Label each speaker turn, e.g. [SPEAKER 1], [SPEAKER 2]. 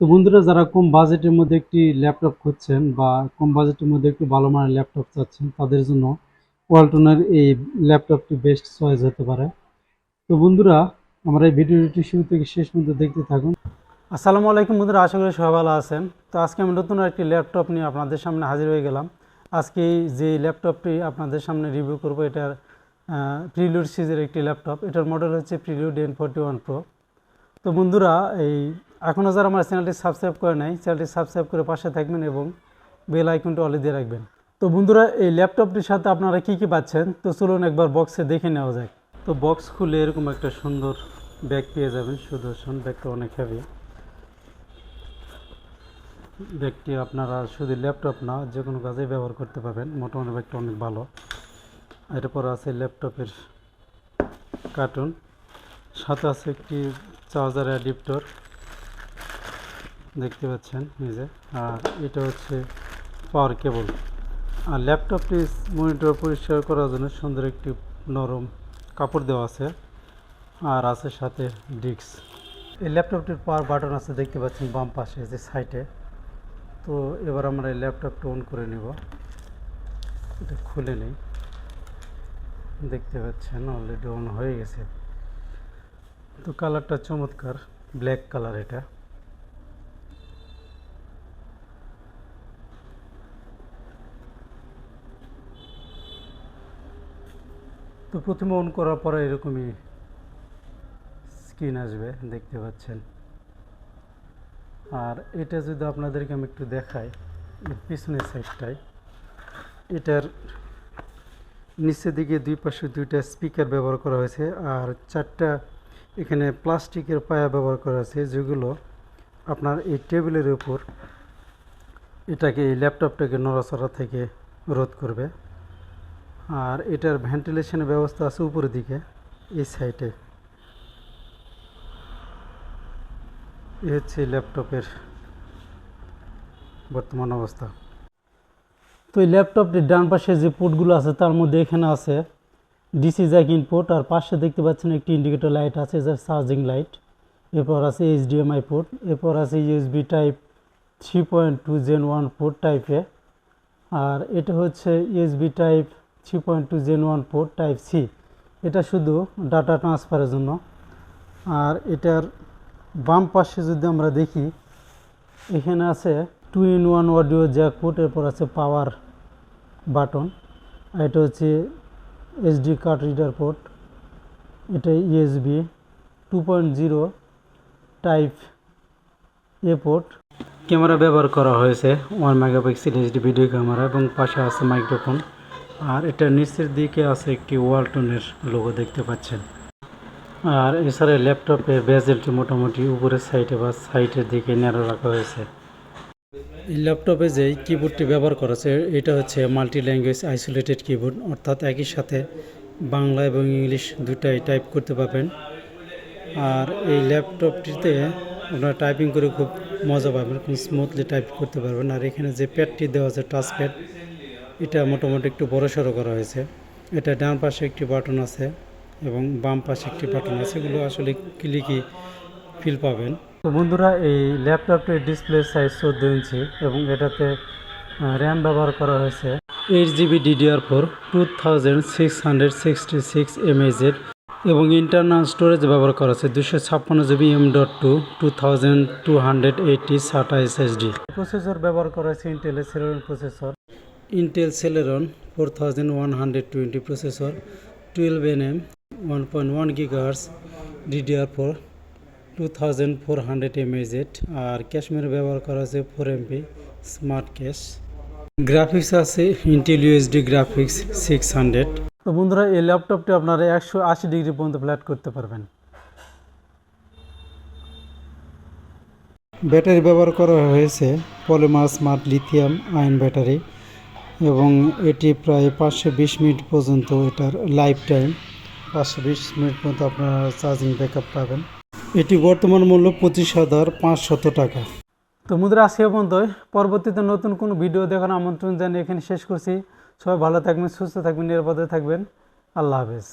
[SPEAKER 1] তো বন্ধুরা, যারা কম বাজেটের মধ্যে একটি ল্যাপটপ খুঁজছেন বা কম বাজেটের মধ্যে একটু ভালো মানের ল্যাপটপ চাচ্ছেন, তাদের জন্য ওয়ালটনের এই ল্যাপটপটি বেস্ট চয়েস হতে পারে। তো বন্ধুরা, আমরা এই ভিডিওটি শুরু থেকে শেষ পর্যন্ত দেখতে থাকুন। আসসালামু আলাইকুম বন্ধুরা, আশা করি সবাই ভালো আছেন। তো আজকে আমি নতুন একটি ল্যাপটপ নিয়ে আপনাদের সামনে হাজির হয়ে গেলাম। আজকে যে ল্যাপটপটি আপনাদের সামনে রিভিউ করব, এটার প্রিলিউড সিজের একটি ল্যাপটপ। এটার মডেল হচ্ছে Prelude N forty one pro তো বন্ধুরা, এই এখনও যারা আমার চ্যানেলটি সাবস্ক্রাইব করে নাই, চ্যানেলটি সাবস্ক্রাইব করে পাশে থাকবেন এবং বেল আইকনটি অলে দিয়ে রাখবেন। তো বন্ধুরা, এই ল্যাপটপটির সাথে আপনারা কি কি পাচ্ছেন? তো চলুন একবার বক্সে দেখে নেওয়া যায় তো বক্স খুলে এরকম একটা সুন্দর ব্যাগ পেয়ে যাবেন, সুদর্শন, ব্যাগটা অনেক হেভি ব্যাগটি আপনারা শুধু ল্যাপটপ না, যে কোনো কাজে ব্যবহার করতে পারবেন। মোটামুটি ব্যাগটা অনেক ভালো। এরপর আছে ল্যাপটপের কার্টুন সাথে আছে একটি চার্জার অ্যাডিপ্টর দেখতে পাচ্ছেন নিজে আর এটা হচ্ছে পাওয়ার কেবল। আর ল্যাপটপটি মনিটর পরিষ্কার করার জন্য সুন্দর একটি নরম কাপড় দেওয়া আছে। আর আছে সাথে ডিস্ক। এই ল্যাপটপটির পাওয়ার বাটন আছে, দেখতে পাচ্ছেন বাম পাশে যে সাইটে তো এবার আমরা এই ল্যাপটপটা অন করে নেব। এটা খুলে নেই। দেখতে পাচ্ছেন, অলরেডি অন হয়ে গেছে। তো কালারটা চমৎকার, ব্ল্যাক কালার এটা। তো প্রথমে অন করার পরে এরকমই স্ক্রিন আসবে, দেখতে পাচ্ছেন। আর এটা যদি আপনাদেরকে আমি একটু দেখাই পিছনের সাইডটায় এটার নিচের দিকে দুই পাশে দুইটা স্পিকার ব্যবহার করা হয়েছে, আর চারটা এখানে প্লাস্টিকের পায়া ব্যবহার করা আছে, যেগুলো আপনার এই টেবিলের উপর এটাকে, এই ল্যাপটপটাকে নড়াচড়া থেকে রোধ করবে। আর এটার ভেন্টিলেশনের ব্যবস্থা আছে উপরের দিকে, এই সাইডে। এ হচ্ছে ল্যাপটপের বর্তমান অবস্থা। তো এই ল্যাপটপটির ডান পাশে যে পোর্টগুলো আছে, তার মধ্যে এখানে আছে ডিসি জ্যাক ইনপুট আর পাশে দেখতে পাচ্ছেন একটি ইন্ডিকেটর লাইট আছে যার চার্জিং লাইট এরপর আছে এইচডিএমআই পোর্ট এরপর আছে USB type three point two gen one port টাইপে আর এটা হচ্ছে USB type three point two gen one port type C এটা শুধু ডাটা ট্রান্সফারের জন্য। আর এটার বাম পাশে যদি আমরা দেখি, এখানে আছে two in one audio jack port এরপর আছে পাওয়ার বাটন এটা হচ্ছে এসডি কার্ড রিডার পোর্ট এটা USB two point zero type A port camera ব্যবহার করা হয়েছে one megapixel HD video camera এবং পাশে আছে মাইক্রোফোন আর এটার নিচের দিকে আছে একটি ওয়ালটনের লোগো দেখতে পাচ্ছেন। আর এছাড়া ল্যাপটপের বেজেলটি মোটামুটি উপরের সাইডে বা সাইডের দিকে ন্যারো রাখা হয়েছে। ল্যাপটপে যে কিবোর্ডটি ব্যবহার করা আছে এটা হচ্ছে মাল্টি ল্যাঙ্গুয়েজ আইসোলেটেড কিবোর্ড অর্থাৎ একই সাথে বাংলা এবং ইংলিশ দুটাই টাইপ করতে পারবেন। আর এই ল্যাপটপটিতে আপনারা টাইপিং করে খুব মজা পাবেন, খুব স্মুথলি টাইপ করতে পারবেন। আর এখানে যে প্যাডটি দেওয়া আছে টাচ প্যাড এটা মোটামুটি একটু বড় সড়ো করা হয়েছে। এটা ডান পাশে একটি বাটন আছে এবং বাম পাশে একটি বাটন আছে, এগুলো আসলে ক্লিকই ফিল পাবেন। তো বন্ধুরা এই ল্যাপটপটির ডিসপ্লে সাইজ চোদ্দ ইঞ্চি এবং এটাতে র্যাম ব্যবহার করা হয়েছে eight GB DDR four two thousand six hundred sixty six এমএজের এবং ইন্টারনাল স্টোরেজ ব্যবহার করা আছে দুশো ছাপ্পান্ন GB M dot two two thousand two hundred eighty SATA SSD processor ব্যবহার করা হয়েছে ইন্টেলের Celeron processor Intel Celeron four thousand one hundred twenty processor twelve N M one point one গিগার্স DDR four two thousand four hundred MHz আর ক্যাশমের ব্যবহার করা আছে four MP smart cache graphics আছে Intel UHD graphics six hundred তো বন্ধুরা এই ল্যাপটপটি আপনারা একশো আশি ডিগ্রি পর্যন্ত ফ্ল্যাট করতে পারবেন। ব্যাটারি ব্যবহার করা হয়েছে polymer smart lithium ion battery এবং এটি প্রায় পাঁচশো বিশ মিনিট পর্যন্ত এটার লাইফ টাইম পাঁচশো বিশ মিনিট পর্যন্ত আপনারা চার্জিং ব্যাকআপ পাবেন। এটি বর্তমান মূল্য পঁচিশ হাজার পাঁচশত টাকা। তো মুদ্রা আজকে পর্যন্ত পরবর্তীতে নতুন কোনো ভিডিও দেখার আমন্ত্রণ জানিয়ে এখানে শেষ করছি। সবাই ভালো থাকবেন, সুস্থ থাকবেন, নিরাপদে থাকবেন। আল্লাহ হাফেজ।